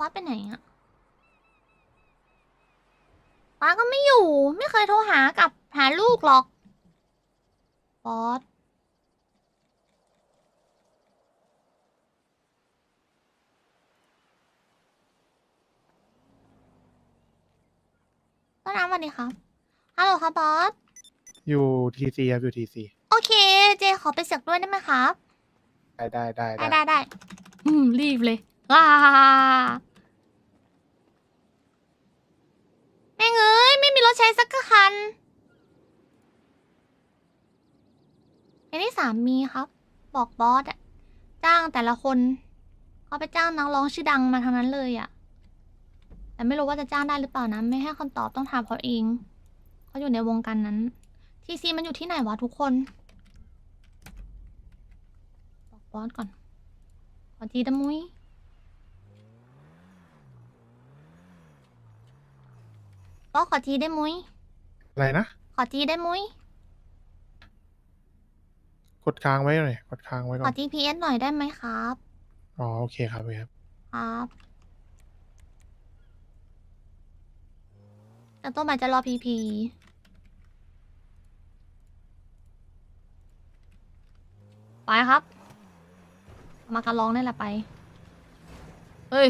ป๊อตไปไหนอะป๊าก็ไม่อยู่ ไม่เคยโทรหากับหาลูกหรอกป๊อตต้นน้ำสวัสดีครับ ฮัลโหลครับบอส อยู่ทีซีครับอยู่ทีซีโอเค เจขอไปเสียกด้วยได้ไหมครับ ได้ได้ได้ได้ได้ได้อืม รีบเลยว้าแม่งเอ้ย ไม่มีรถใช้สักคันอันที่ สามมีครับ บอกบอสอะจ้างแต่ละคนเขาไปจ้างนักร้องชื่อดังมาทั้งนั้นเลยอะแต่ไม่รู้ว่าจะจ้างได้หรือเปล่านะ ไม่ให้คำตอบต้องถามเขาเองเขาอยู่ในวงการนั้น ทีซีมันอยู่ที่ไหนวะทุกคน บอกบอสก่อน ขอทีดะมุ้ยบอสขอทีได้มุ้ยอะไรนะ ขอทีได้มุ้ยก ดค้างไว้หน่อยกดค้างไว้ขก่อ อน GPS หน่อยได้ไหมครับ อ๋อโอเคครับโอเคครับ ครับ แต่ต้นไม้จะรอพีพีไปครับ มากระลองนี่แหละไป เฮ้ย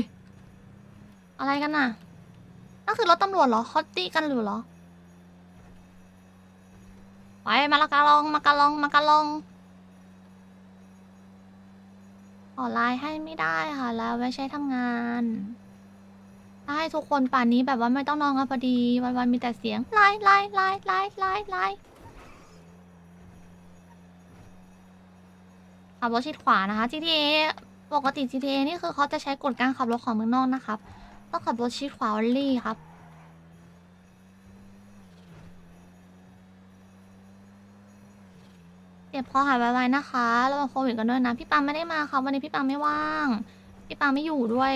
อะไรกันน่ะนั่นคือรถตำรวจเหรอเขาตีกันหรือเหรอ ไปมาละกะลองมากะลองมากะลอง ข อไลน์ให้ไม่ได้ค่ะ แล้วไว้ใช้ทำงานถ้าให้ทุกคนป่านนี้แบบว่าไม่ต้องนอนกันพอดี วันๆมีแต่เสียงไลน์ไลน์ไลน์ไลน์ไลน์ไลน์ขับรถชิดขวานะคะ GTA ปกติ GTA นี่คือเขาจะใช้กฎการขับรถของเมืองนอกนะครับ ต้องขับรถชิดขวาออลลี่ครับ เจ็บคอหายไวๆนะคะระวังโควิดกันด้วยนะ พี่ปังไม่ได้มาค่ะวันนี้พี่ปังไม่ว่าง พี่ปังไม่อยู่ด้วย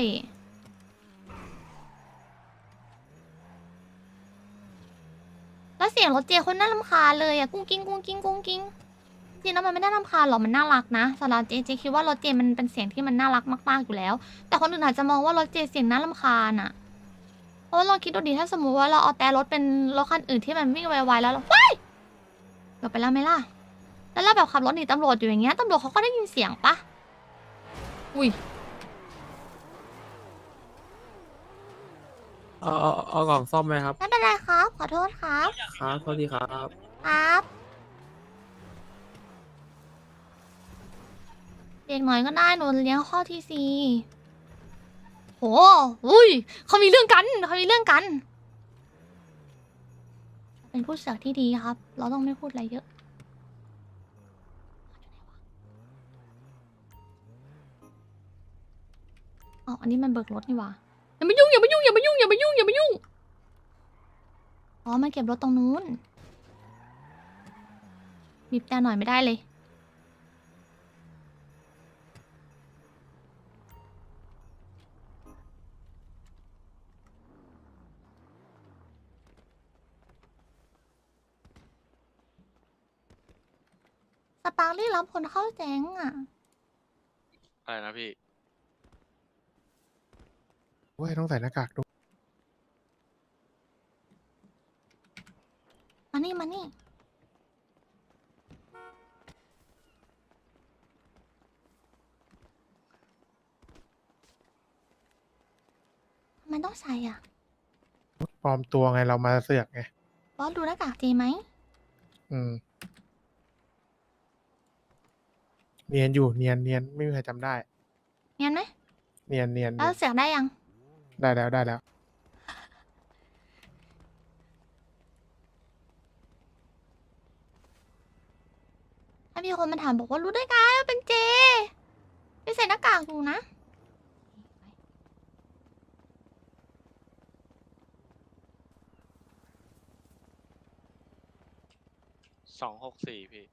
แล้วเสียงรถเจคนน่ารำคาญเลยอะกุ้งกิ้งกุ้งกิ้งกุ้งกิ้งจริงๆแล้วมันไม่ได้รำคาญหรอกมันน่ารักนะสำหรับเจเจคิดว่ารถเจมันเป็นเสียงที่มันน่ารักมากๆอยู่แล้ว แต่คนอื่นอาจจะมองว่ารถเจเสียงน่ารำคาญอะเพราะว่าเราคิดดูดิถ้าสมมุติว่าเราเอาแต่รถเป็นรถคันอื่นที่มันวิ่งไวๆแล้วเราว้ายเดี๋ยวไปแล้วไหมล่ะ แล้วเราแบบขับรถหนีตำรวจอยู่อย่างเงี้ยตำรวจเขาก็ได้ยินเสียงปะอุ้ยเอาเอาเอากล่องซ่อมไหมครับไม่เป็นไรครับ ขอโทษครับ ครับโทษทีครับ ครับเด็กหน่อยก็ได้หนูเลี้ยงข้อที่สี่โหอุ้ยเขามีเรื่องกันเขามีเรื่องกัน เป็นผู้เสือกที่ดีครับ เราต้องไม่พูดอะไรเยอะ อ๋ออันนี้มันเบิกรถนี่ว่าอย่ามายุ่งอย่ามายุ่งอย่ามายุ่งอย่ามายุ่งอย่ามายุ่งอ๋อมันเก็บรถตรงนู้นบีบแต่หน่อยไม่ได้เลยสปาร์ลี่รับคนเข้าแจ้งอะ อะไรนะพี่ โอ้ยต้องใส่หน้ากากด้วยมานี่มานี่ ทำไมต้องใส่อะ ปลอมตัวไงเรามาเสือกไง บอสดูหน้ากากเจไหม อืม เนียนอยู่เนียนเนียนไม่มีใครจำได้ เนียนไหม เนียนเนียนแล้วเสียงได้ยัง ได้แล้วได้แล้ว ถ้ามีคนมาถามบอกว่ารู้ได้ไงว่าเป็นเจไม่ใส่หน้ากากอยู่นะสองหกสี่พี่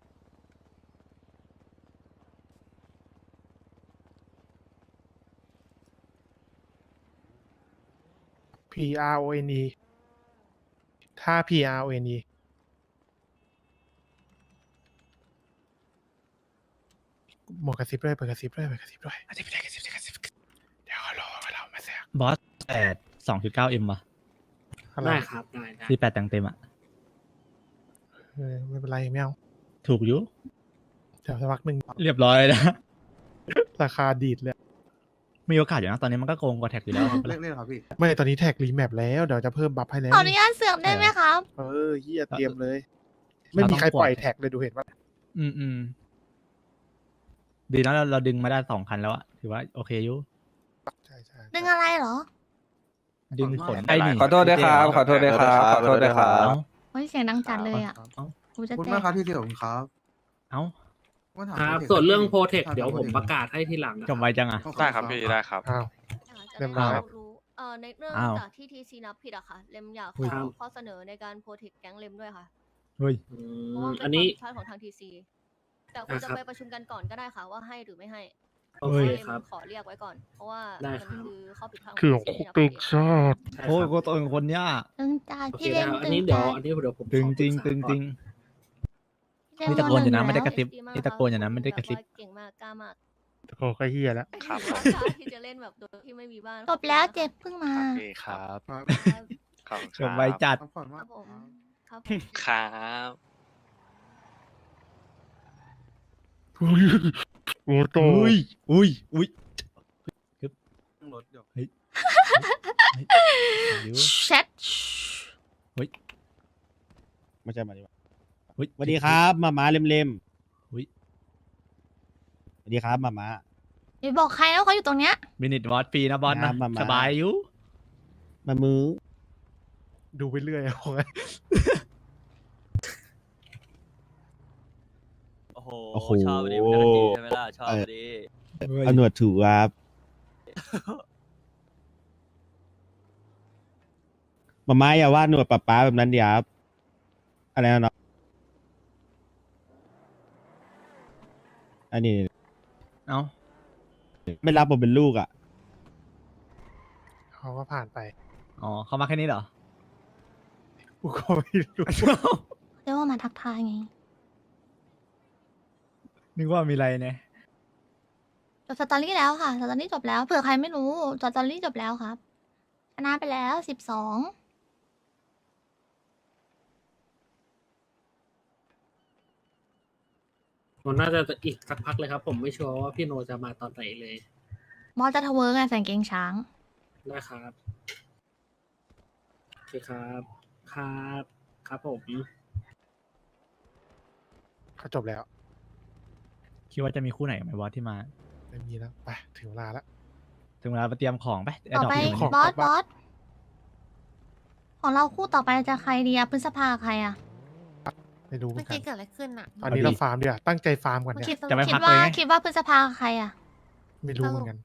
P R O N E ถ้า P R O N E หมวกกระซิบด้วยเปิดกระซิบด้วยเปิดกระซิบด้วยกระซิบด้วยกระซิบด้วยกระซิบเดี๋ยวรอเรามาเสือกบอสแปดสองจุดเก้าเอ็มอะอะไรได้ครับได้ได้สี่แปดแต่งเต็มอะเออไม่เป็นไรไม่เอาถูกอยู่เดี๋ยวสักพักหนึ่งเรียบร้อยนะราคาดีดเลย มีโอกาสอยู่นะตอนนี้มันก็โกงกว่าแท็กอยู่แล้วเล่นเล่นครับพี่ไม่ตอนนี้แท็กรีแมปแล้วเดี๋ยวจะเพิ่มบัฟให้แล้วขออนุญาตเสือกได้ไหมครับ เออเฮียเตรียมเลย ไม่มีใครปล่อยแท็กเลยดูเห็นปะอืมอืมดีนะเราเราดึงมาได้สองคันแล้วอะถือว่าโอเคอยู่ใช่ใช่ดึงอะไรเหรอ ดึงขนไม่ไอ้เป็นไรนี่ขอโทษด้วยครับ ขอโทษด้วยครับขอโทษด้วยครับเอ้าโอ้ยเสียงดังจัดเลยอะเอ้ากูจะคุณแตมากกครับที่เดียวผมครับ เอ้า ว่าถามครับ Protect ส่วนเรื่องพี่โปรเทคถามเดี๋ยวผม Protect ประกาศให้ทีหลังนะจบไวจังอะได้ครับพี่ได้ครับ อ้าวจะเรีได้ยบร้อย รู้เอ่อในเรื่องอ้าวจากที่ทีซีนับผิดอะค่ะ เลมอยากขอุ้ย อข้อเสนอในการโปรเทคแก๊งเลมด้วยค่ะเฮ้ย อืเพราะมว่าเป็นอันความนี้ผิดพลาดของทางทีซีแต่คุณจะอ่าครับ ไปประชุมกันก่อนก็ได้ค่ะว่าให้หรือไม่ให้โอเคเลมครับ ขอเรียกไว้ก่อน เพราะว่าได้มันครับ คือข้อผิดพลาดคือขขอองงทีซีนับตึกเองชอบใช่โอ้ยครับกูตัวคนเนี้ยตึงจัดโอเคพี่ได้เล่นครับอัตึนงนี้เดี๋ยวจัดอันนี้เดี๋ยวผมตึงขอจริงปตึษางก่อจริงพี่เล่ นี่ตะโกนอยู่นะไม่ได้กระซิบดีมากนี่ตะโกนอยู่นะไม่ได้กระซิบแบบว่าเก่งมากกล้ามากโอ้ก็เฮียแล้วครับผมกล้าที่จะเล่นแบบโดยที่ไม่มีบ้านจบแล้วเจ็บเพิ่งมาโอเคครับครับครับขอบคุณคจรับบไวจัด พักผ่อนคมารักบผมครับครับอุ้ยโอ้โตอุ้ย อุ้ย อุ้ยรถเดี๋ยวเฮ้ยเดี๋ยวแชทไม่ใช่มาดีกว่า เฮ้ยสวัสดีครับมาม้าเล็มเล็มอุ๊ยสวัสดีครับมาม้า อย่าบอกใครนะว่าเขาอยู่ตรงเนี้ย มินิทวอตฟรีนะบอสครันะบมามาสบายอยู่มามือดูไปเรื่อยเอาไว้โอ้โหโอ้โห ชอบดีมันจะดีใช่ไหมล่ะ ชอบดีเอาหนวดถูครับมาม้าอย่าว่าหนวดป๊าป๊าแบบนั้นดิครับอะไรนะเนาะ อันนี้เอ้าไม่รับผมเป็นลูกอะ เขาก็ผ่านไปอ๋อเขามาแค่นี้เหรอกูก็ไม่รู้ เรียกว่ามาทักทายไงนึกว่ามีอะไรเนี่ยจบสตอรี่แล้วค่ะสตอรี่จบแล้วเผื่อใครไม่รู้สตอรี่จบแล้วครับชนะไปแล้วสิบสอง มันน่าจะอีกสักพักเลยครับ ผมไม่ชัวร์ว่าพี่โนจะมาตอนไหนเลยมอสจะทะเวิร์กไงใส่กางเกงช้างได้ครับโอเคครับ ครับ ครับผมเขาจบแล้ว คิดว่าจะมีคู่ไหนไหมบอสที่มา ไม่มีแล้ว ไป ถึงเวลาแล้ว ถึงเวลาไปเตรียมของไปต่อไปแดดกยู่ขนี่งบอสของบอสของเราคู่ต่อไปจะใครดีอะพฤษภาใครอะ ไม่รู้เหมืเมื่ออนกักี้นเกิดอะไรขึ้นอะตอนนี้เราฟาร์มดีกว่าตั้งใจฟาร์มก่อนเนี่ยคิดจะไม่คิพัดกว่าเลยไง คิดว่าพฤษภาใครอะไม่รู้เหมือนกัน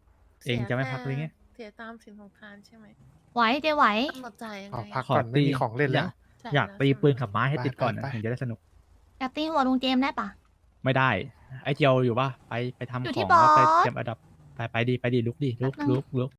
เองจะไม่พักเลยไง เสียตามสินของทานใช่ไหมไหวเจไหว กำหนดใจยังขอไงพักก่อนไม่มีของเล่นแล้วอยากตีปืนขับไม้ให้ติดก่อนนะไปไป ถึงจะได้สนุกอยากตีหัวลุงเจมส์ได้ปะ ไม่ได้ ไอ้เจียวอยู่ป่ะไปไปทำอยู่ขที่องแล้วไปบอส เตรียมอันดับไปไปดีไปดีลุกดิลุกแป๊บนึงลุกลุก